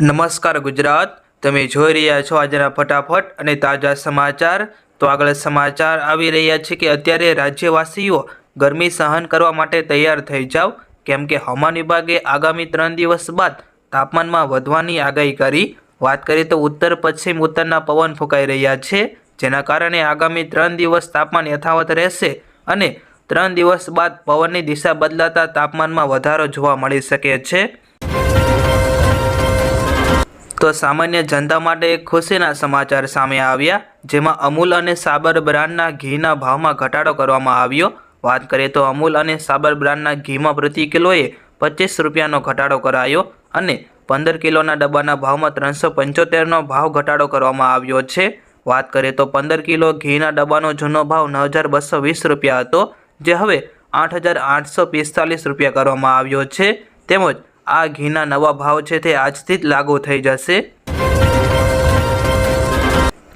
નમસ્કાર ગુજરાત, તમે જોઈ રહ્યા છો આજના ફટાફટ અને તાજા સમાચાર. તો આગળ સમાચાર આવી રહ્યા છે કે અત્યારે રાજ્યવાસીઓ ગરમી સહન કરવા માટે તૈયાર થઈ જાઓ. કેમ કે હવામાન વિભાગે આગામી ત્રણ દિવસ બાદ તાપમાનમાં વધવાની આગાહી કરી. વાત કરીએ તો ઉત્તર, પશ્ચિમ ઉત્તરના પવન ફૂંકાઈ રહ્યા છે, જેના કારણે આગામી ત્રણ દિવસ તાપમાન યથાવત રહેશે અને ત્રણ દિવસ બાદ પવનની દિશા બદલાતા તાપમાનમાં વધારો જોવા મળી શકે છે. તો સામાન્ય જનતા માટે ખુશીના સમાચાર સામે આવ્યા, જેમાં અમૂલ અને સાબર બ્રાન્ડના ઘીના ભાવમાં ઘટાડો કરવામાં આવ્યો. વાત કરીએ તો અમૂલ અને સાબર બ્રાન્ડના ઘીમાં પ્રતિ કિલોએ પચીસ રૂપિયાનો ઘટાડો કરાયો અને પંદર કિલોના ડબ્બાના ભાવમાં ત્રણસો પંચોતેરનો ભાવ ઘટાડો કરવામાં આવ્યો છે. વાત કરીએ તો પંદર કિલો ઘીના ડબ્બાનો જૂનો ભાવ નવ હજાર બસો વીસ રૂપિયા હતો, જે હવે આઠ હજાર આઠસો પિસ્તાલીસ રૂપિયા કરવામાં આવ્યો છે. તેમજ આ ઘીના નવા ભાવ છે તે આજથી જ લાગુ થઈ જશે.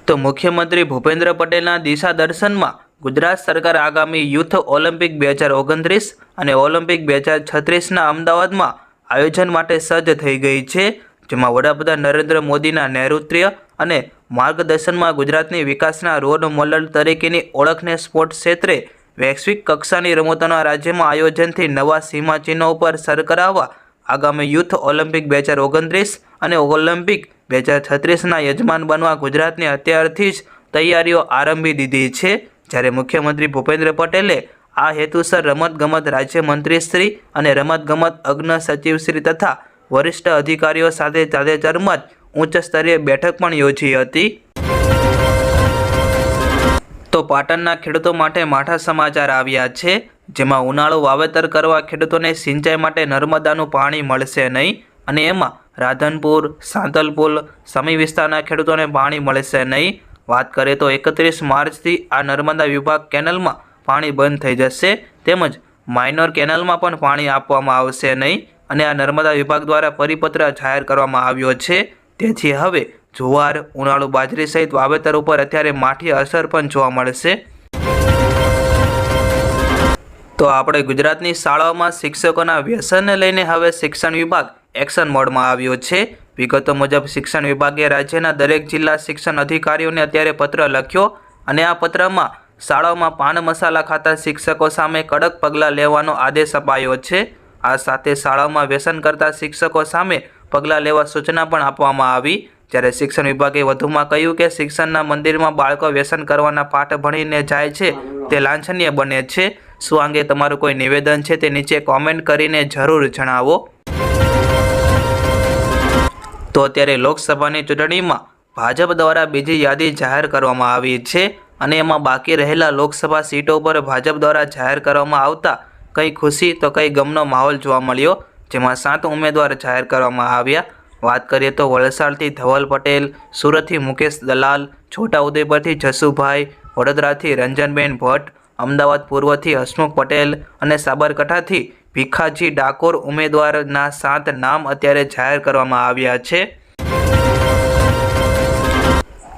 તો મુખ્યમંત્રી ભૂપેન્દ્ર પટેલના દિશા દર્શનમાં ગુજરાત સરકાર આગામી યુથ ઓલિમ્પિક બે હજાર ઓગણત્રીસ અને ઓલિમ્પિક બે હજાર છત્રીસના અમદાવાદમાં આયોજન માટે સજ્જ થઈ ગઈ છે, જેમાં વડાપ્રધાન નરેન્દ્ર મોદીના નેતૃત્વ અને માર્ગદર્શનમાં ગુજરાતની વિકાસના રોડ મોડલ તરીકેની ઓળખને સ્પોર્ટ્સ ક્ષેત્રે વૈશ્વિક કક્ષાની રમતોના રાજ્યમાં આયોજનથી નવા સીમાચિહ્નો પર સર કરાવવા આગામી યુથ ઓલિમ્પિક બે હજાર ઓગણત્રીસ અને ઓલિમ્પિક બે હજાર છત્રીસના યજમાન બનવા ગુજરાતની અત્યારથી જ તૈયારીઓ આરંભી દીધી છે. જ્યારે મુખ્યમંત્રી ભૂપેન્દ્ર પટેલે આ હેતુસર રમતગમત રાજ્યમંત્રીશ્રી અને રમતગમત અગ્ન સચિવશ્રી તથા વરિષ્ઠ અધિકારીઓ સાથે તાજેતરમાં જ ઉચ્ચ સ્તરીય બેઠક પણ યોજી હતી. તો પાટણના ખેડૂતો માટે માઠા સમાચાર આવ્યા છે. જેમાં ઉનાળુ વાવેતર કરવા ખેડૂતોને સિંચાઈ માટે નર્મદાનું પાણી મળશે નહીં અને એમાં રાધનપુર, સાંતલપુર સમી વિસ્તારના ખેડૂતોને પાણી મળશે નહીં. વાત કરીએ તો એકત્રીસ માર્ચથી આ નર્મદા વિભાગ કેનલમાં પાણી બંધ થઈ જશે. તેમજ માઇનોર કેનલમાં પણ પાણી આપવામાં આવશે નહીં અને આ નર્મદા વિભાગ દ્વારા પરિપત્ર જાહેર કરવામાં આવ્યો છે. તેથી હવે જુવાર, ઉનાળુ, બાજરી સહિત વાવેતર ઉપર અત્યારે માઠી અસર પણ જોવા મળશે. તો આપણે ગુજરાતની શાળાઓમાં શિક્ષકોના વ્યસનને લઈને હવે શિક્ષણ વિભાગ એક્શન મોડમાં આવ્યો છે. વિગતો મુજબ શિક્ષણ વિભાગે રાજ્યના દરેક જિલ્લા શિક્ષણ અધિકારીઓને અત્યારે પત્ર લખ્યો અને આ પત્રમાં શાળાઓમાં પાન મસાલા ખાતા શિક્ષકો સામે કડક પગલાં લેવાનો આદેશ અપાયો છે. આ સાથે શાળાઓમાં વ્યસન કરતા શિક્ષકો સામે પગલાં લેવા સૂચના પણ આપવામાં આવી. જ્યારે શિક્ષણ વિભાગે વધુમાં કહ્યું કે શિક્ષણના મંદિરમાં બાળકો વ્યસન કરવાના પાઠ ભણીને જાય છે, તે લાંછનીય બને છે. શું અંગે તમારું કોઈ નિવેદન છે તે નીચે કોમેન્ટ કરીને જરૂર જણાવો. તો અત્યારે લોકસભાની ચૂંટણીમાં ભાજપ દ્વારા બીજી યાદી જાહેર કરવામાં આવી છે અને એમાં બાકી રહેલા લોકસભા સીટો પર ભાજપ દ્વારા જાહેર કરવામાં આવતા કંઈ ખુશી તો કંઈ ગમનો માહોલ જોવા મળ્યો, જેમાં સાત ઉમેદવાર જાહેર કરવામાં આવ્યા. વાત કરીએ તો વલસાડથી ધવલ પટેલ, સુરતથી મુકેશ દલાલ, છોટાઉદેપુરથી જસુભાઈ, વડોદરાથી રંજનબેન ભટ્ટ અમદાવાદ પૂર્વથી હસમુખ પટેલ અને સાબરકાંઠાથી ભીખાજી ડાકોર ઉમેદવારના સાત નામ અત્યારે જાહેર કરવામાં આવ્યા છે.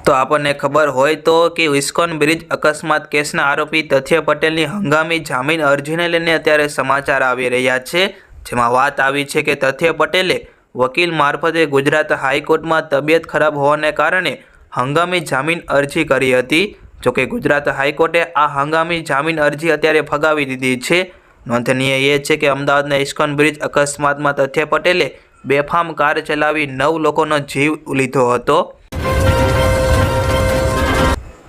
તો આપણને ખબર હોય તો કે ઇસ્કોન બ્રિજ અકસ્માત કેસના આરોપી તથ્ય પટેલની હંગામી જામીન અરજીને લઈને અત્યારે સમાચાર આવી રહ્યા છે. જેમાં વાત આવી છે કે તથ્ય પટેલે વકીલ મારફતે ગુજરાત હાઈકોર્ટમાં તબિયત ખરાબ હોવાને કારણે હંગામી જામીન અરજી કરી હતી. જોકે ગુજરાત હાઈકોર્ટે આ હંગામી જામીન અરજી અત્યારે ફગાવી દીધી છે. નોંધનીય એ છે કે અમદાવાદના ઇસ્કોન બ્રિજ અકસ્માતમાં તથ્ય પટેલે બેફામ કાર ચલાવી નવ લોકોનો જીવ લીધો હતો.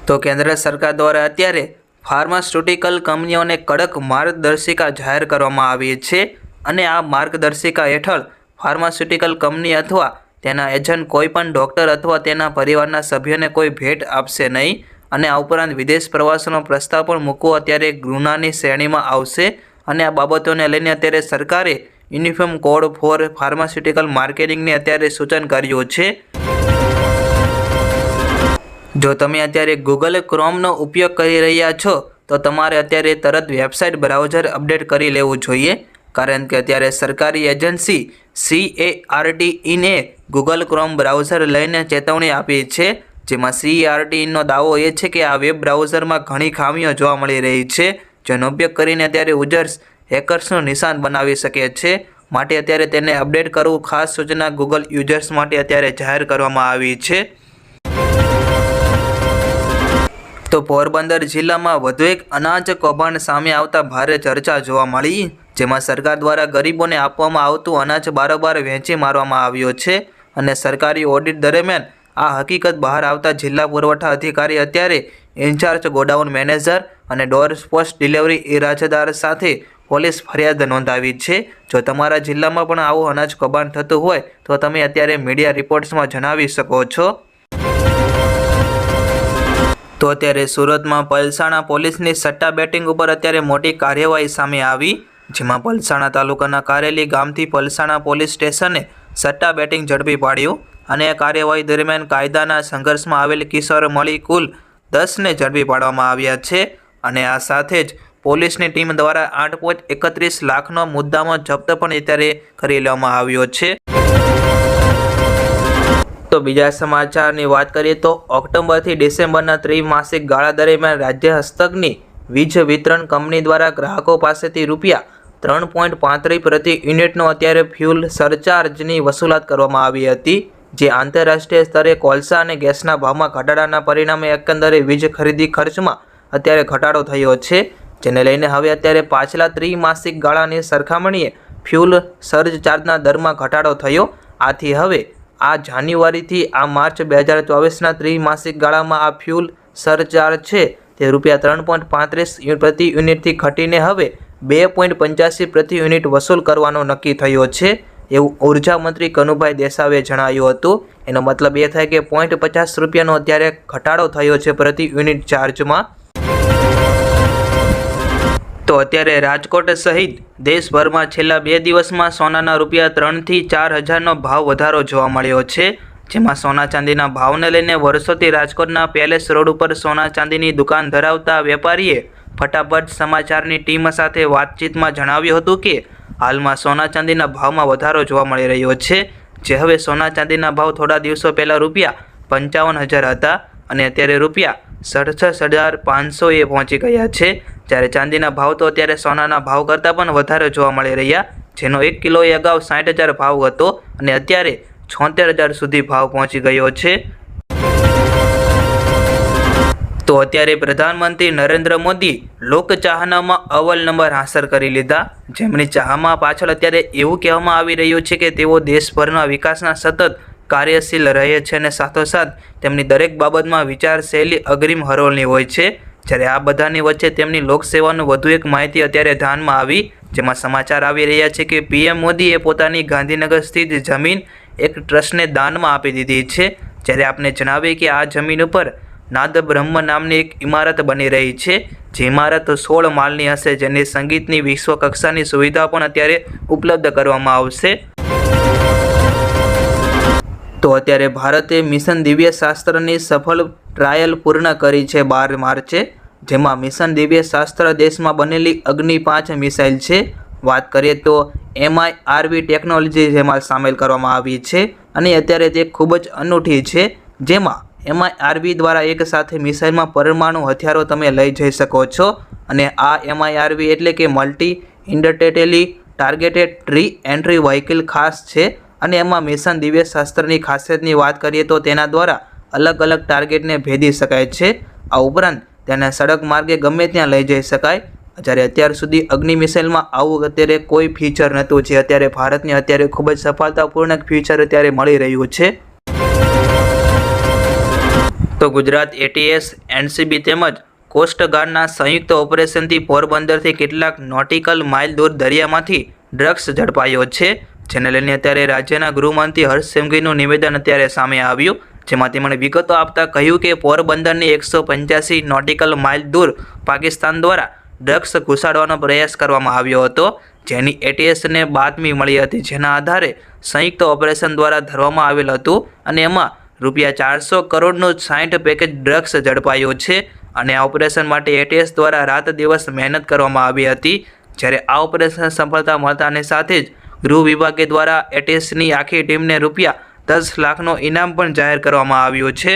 તો કેન્દ્ર સરકાર દ્વારા અત્યારે ફાર્માસ્યુટિકલ કંપનીઓને કડક માર્ગદર્શિકા જાહેર કરવામાં આવી છે અને આ માર્ગદર્શિકા હેઠળ ફાર્માસ્યુટિકલ કંપની અથવા તેના એજન્ટ કોઈ પણ ડૉક્ટર અથવા તેના પરિવારના સભ્યોને કોઈ ભેટ આપશે નહીં. અને આ ઉપરાંત વિદેશ પ્રવાસનો પ્રસ્તાવ પણ મૂકવો અત્યારે ગુનાની શ્રેણીમાં આવશે. અને આ બાબતોને લઈને અત્યારે સરકારે યુનિફોર્મ કોડ ફોર ફાર્માસ્યુટિકલ માર્કેટિંગને અત્યારે સૂચન કર્યું છે. જો તમે અત્યારે ગૂગલ ક્રોમનો ઉપયોગ કરી રહ્યા છો, તો તમારે અત્યારે તરત વેબસાઇટ બ્રાઉઝર અપડેટ કરી લેવું જોઈએ. કારણ કે અત્યારે સરકારી એજન્સી સી એ આર ટીઈને ગૂગલ ક્રોમ બ્રાઉઝર લઈને ચેતવણી આપી છે. જેમાં સીઆરટીનો દાવો એ છે કે આ વેબ બ્રાઉઝરમાં ઘણી ખામીઓ જોવા મળી રહી છે, જેનો ઉપયોગ કરીને અત્યારે યુઝર્સ હેકર્સનું નિશાન બનાવી શકે છે. માટે અત્યારે તેને અપડેટ કરવું ખાસ સૂચના ગૂગલ યુઝર્સ માટે અત્યારે જાહેર કરવામાં આવી છે. તો પોરબંદર જિલ્લામાં વધુ એક અનાજ કૌભાંડ સામે આવતા ભારે ચર્ચા જોવા મળી, જેમાં સરકાર દ્વારા ગરીબોને આપવામાં આવતું અનાજ બારોબાર વહેંચી મારવામાં આવ્યો છે અને સરકારી ઓડિટ દરમિયાન આ હકીકત બહાર આવતા જિલ્લા પુરવઠા અધિકારી અત્યારે ઇન્ચાર્જ ગોડાઉન મેનેજર અને ડોર પોસ્ટ ડિલિવરી ઇરાજદાર સાથે પોલીસ ફરિયાદ નોંધાવી છે. જો તમારા જિલ્લામાં પણ આવું અનાજ કબાણ થતું હોય, તો તમે અત્યારે મીડિયા રિપોર્ટ્સમાં જણાવી શકો છો. તો અત્યારે સુરતમાં પલસાણા પોલીસની સટ્ટા બેટિંગ ઉપર અત્યારે મોટી કાર્યવાહી સામે આવી, જેમાં પલસાણા તાલુકાના કારેલી ગામથી પલસાણા પોલીસ સ્ટેશને સટ્ટા બેટિંગ ઝડપી પાડ્યું. અને કાર્યવાહી દરમિયાન કાયદાના સંઘર્ષમાં આવેલ કિશોર મળી કુલ દસને ઝડપી પાડવામાં આવ્યા છે અને આ સાથે જ પોલીસની ટીમ દ્વારા આઠ પોઈન્ટ એકત્રીસ લાખનો મુદ્દામાં જપ્ત પણ અત્યારે કરી લેવામાં આવ્યો છે. તો બીજા સમાચારની વાત કરીએ તો ઓક્ટોબરથી ડિસેમ્બરના ત્રિમાસિક ગાળા દરમિયાન રાજ્ય હસ્તકની વીજ વિતરણ કંપની દ્વારા ગ્રાહકો પાસેથી રૂપિયા ત્રણ પોઈન્ટ પાંત્રીસ પ્રતિ યુનિટનો અત્યારે ફ્યુલ સરચાર્જની વસૂલાત કરવામાં આવી હતી. જે આંતરરાષ્ટ્રીય સ્તરે કોલસા અને ગેસના ભાવમાં ઘટાડાના પરિણામે એકંદરે વીજ ખરીદી ખર્ચમાં અત્યારે ઘટાડો થયો છે. જેને લઈને હવે અત્યારે પાછલા ત્રિમાસિક ગાળાની સરખામણીએ ફ્યુલ સર્જ ચાર્જના દરમાં ઘટાડો થયો. આથી હવે આ જાન્યુઆરીથી આ માર્ચ બે હજાર ચોવીસના ત્રિમાસિક ગાળામાં આ ફ્યુલ સરચાર્જ છે તે રૂપિયા ત્રણ પોઈન્ટ પાંત્રીસ પ્રતિ યુનિટથી ઘટીને હવે બે પોઈન્ટ પંચ્યાસી પ્રતિ યુનિટ વસૂલ કરવાનો નક્કી થયો છે. એવું ઊર્જા મંત્રી કનુભાઈ દેસાવે જણાવ્યું હતું. એનો મતલબ એ થાય કે પોઈન્ટ પચાસ રૂપિયાનો અત્યારે ઘટાડો થયો છે પ્રતિ યુનિટ ચાર્જમાં. તો અત્યારે રાજકોટ સહિત દેશભરમાં છેલ્લા બે દિવસમાં સોનાના રૂપિયા ત્રણથી ચાર હજારનો ભાવ વધારો જોવા મળ્યો છે. જેમાં સોના ચાંદીના ભાવને લઈને વર્ષોથી રાજકોટના પેલેસ રોડ ઉપર સોના ચાંદીની દુકાન ધરાવતા વેપારીએ ફટાફટ સમાચારની ટીમ સાથે વાતચીતમાં જણાવ્યું હતું કે હાલમાં સોના ચાંદીના ભાવમાં વધારો જોવા મળી રહ્યો છે. જે હવે સોના ચાંદીના ભાવ થોડા દિવસો પહેલાં રૂપિયા પંચાવન હજાર હતા અને અત્યારે રૂપિયા સડસઠ હજાર પાંચસોએ પહોંચી ગયા છે. જ્યારે ચાંદીના ભાવ તો અત્યારે સોનાના ભાવ કરતાં પણ વધારે જોવા મળી રહ્યા. જેનો એક કિલોએ અગાઉ સાઠ હજાર ભાવ હતો અને અત્યારે છોતેર હજાર સુધી ભાવ પહોંચી ગયો છે. તો અત્યારે પ્રધાનમંત્રી નરેન્દ્ર મોદી લોકચાહનામાં અવ્વલ નંબર હાંસલ કરી લીધા. જેમની ચાહમાં પાછળ અત્યારે એવું કહેવામાં આવી રહ્યું છે કે તેઓ દેશભરના વિકાસના સતત કાર્યશીલ રહે છે અને સાથોસાથ તેમની દરેક બાબતમાં વિચારશૈલી અગ્રીમ હરોળની હોય છે. જ્યારે આ બધાની વચ્ચે તેમની લોકસેવાનું વધુ એક માહિતી અત્યારે ધ્યાનમાં આવી, જેમાં સમાચાર આવી રહ્યા છે કે પીએમ મોદીએ પોતાની ગાંધીનગર સ્થિત જમીન એક ટ્રસ્ટને દાનમાં આપી દીધી છે. જ્યારે આપને જણાવીએ કે આ જમીન ઉપર નાદ બ્રહ્મ નામની એક ઇમારત બની રહી છે જે ઇમારત સોળ માળની હશે, જેની સંગીતની વિશ્વ કક્ષાની સુવિધા પણ અત્યારે ઉપલબ્ધ કરવામાં આવશે. તો અત્યારે ભારતે મિશન દિવ્ય શાસ્ત્રની સફળ ટ્રાયલ પૂર્ણ કરી છે બાર માર્ચે, જેમાં મિશન દિવ્ય શાસ્ત્ર દેશમાં બનેલી અગ્નિ પાંચ મિસાઇલ છે. વાત કરીએ તો એમઆઈ આરવી ટેકનોલોજી જેમાં સામેલ કરવામાં આવી છે, અને અત્યારે તે ખૂબ જ અનૂઠી છે, જેમાં એમઆઈ આરવી દ્વારા એક સાથે મિસાઇલમાં પરમાણુ હથિયારો તમે લઈ જઈ શકો છો. અને આ એમઆઈઆરવી એટલે કે મલ્ટી ઇન્ડટેટેલી ટાર્ગેટેડ ટ્રી એન્ટ્રી વ્હીકલ ખાસ છે. અને એમાં મિશન દિવ્ય શાસ્ત્રની ખાસિયતની વાત કરીએ તો તેના દ્વારા અલગ અલગ ટાર્ગેટને ભેદી શકાય છે. આ ઉપરાંત તેને સડક માર્ગે ગમે ત્યાં લઈ જઈ શકાય. જ્યારે અત્યાર સુધી અગ્નિ મિસાઇલમાં આવું અત્યારે કોઈ ફીચર નહોતું, જે અત્યારે ભારતને અત્યારે ખૂબ જ સફળતાપૂર્ણક ફીચર અત્યારે મળી રહ્યું છે. તો ગુજરાત એટીએસ એનસીબી તેમજ કોસ્ટગાર્ડના સંયુક્ત ઓપરેશનથી પોરબંદરથી કેટલાક નોટિકલ માઇલ દૂર દરિયામાંથી ડ્રગ્સ ઝડપાયો છે, જેને લઈને અત્યારે રાજ્યના ગૃહમંત્રી હર્ષ સંઘવીનું નિવેદન અત્યારે સામે આવ્યું. જેમાં તેમણે વિગતો આપતા કહ્યું કે પોરબંદરની એકસો પંચ્યાસી નોટિકલ માઇલ દૂર પાકિસ્તાન દ્વારા ડ્રગ્સ ઘુસાડવાનો પ્રયાસ કરવામાં આવ્યો હતો. જેની એટીએસને બાતમી મળી હતી. જેના આધારે સંયુક્ત ઓપરેશન દ્વારા ધરવામાં આવેલ હતું અને એમાં રૂપિયા ચારસો કરોડનું સાઠ પેકેજ ડ્રગ્સ ઝડપાયું છે અને આ ઓપરેશન માટે એટીએસ દ્વારા રાત દિવસ મહેનત કરવામાં આવી હતી. જ્યારે આ ઓપરેશન સફળતા મળતાની સાથે જ ગૃહ વિભાગે દ્વારા એટીએસની આખી ટીમને રૂપિયા દસ લાખનો ઇનામ પણ જાહેર કરવામાં આવ્યો છે.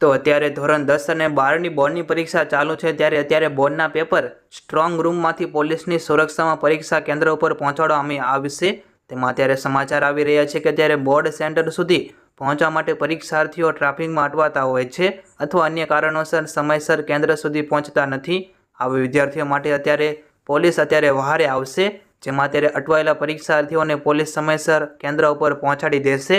તો અત્યારે ધોરણ દસ અને બારની બોર્ડની પરીક્ષા ચાલુ છે. ત્યારે અત્યારે બોર્ડના પેપર સ્ટ્રોંગ રૂમમાંથી પોલીસની સુરક્ષામાં પરીક્ષા કેન્દ્ર ઉપર પહોંચાડવામાં આવશે તેમાં અત્યારે સમાચાર આવી રહ્યા છે કે ત્યારે બોર્ડ સેન્ટર સુધી પહોંચવા માટે પરીક્ષાર્થીઓ ટ્રાફિકમાં અટવાતા હોય છે અથવા અન્ય કારણોસર સમયસર કેન્દ્ર સુધી પહોંચતા નથી. આવી વિદ્યાર્થીઓ માટે અત્યારે પોલીસ અત્યારે વહારે આવશે, જેમાં અત્યારે અટવાયેલા પરીક્ષાર્થીઓને પોલીસ સમયસર કેન્દ્ર ઉપર પહોંચાડી દેશે.